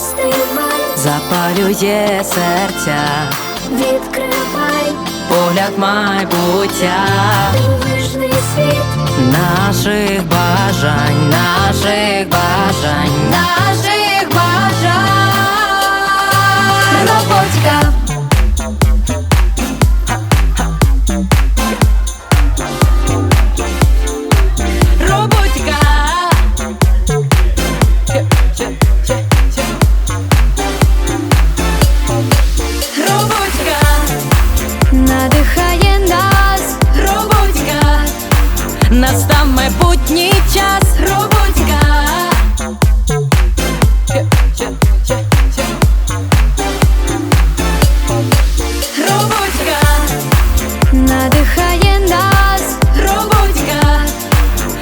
Розстивай, запалює серця, відкривай, погляд майбуття. Дивишний світ, наших бажань, наших настав майбутній час, роботька. Роботька, надихає нас, роботька,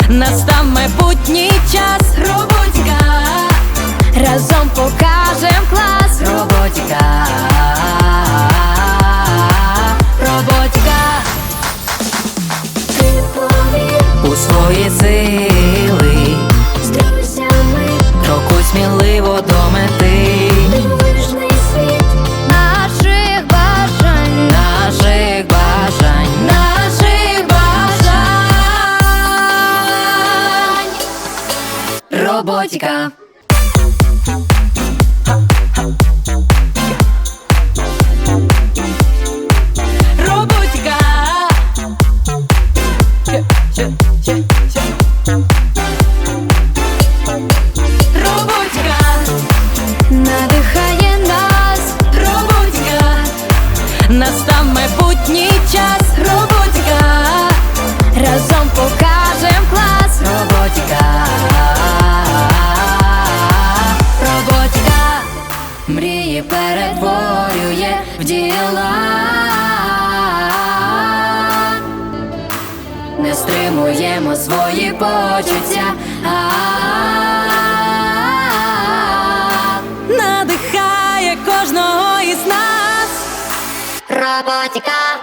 настав майбутній час, роботька. разом покажем клас, Роботька, Роботіка. Роботіка. В діла, не стримуємо свої почуття. Надихає кожного із нас. Роботіка.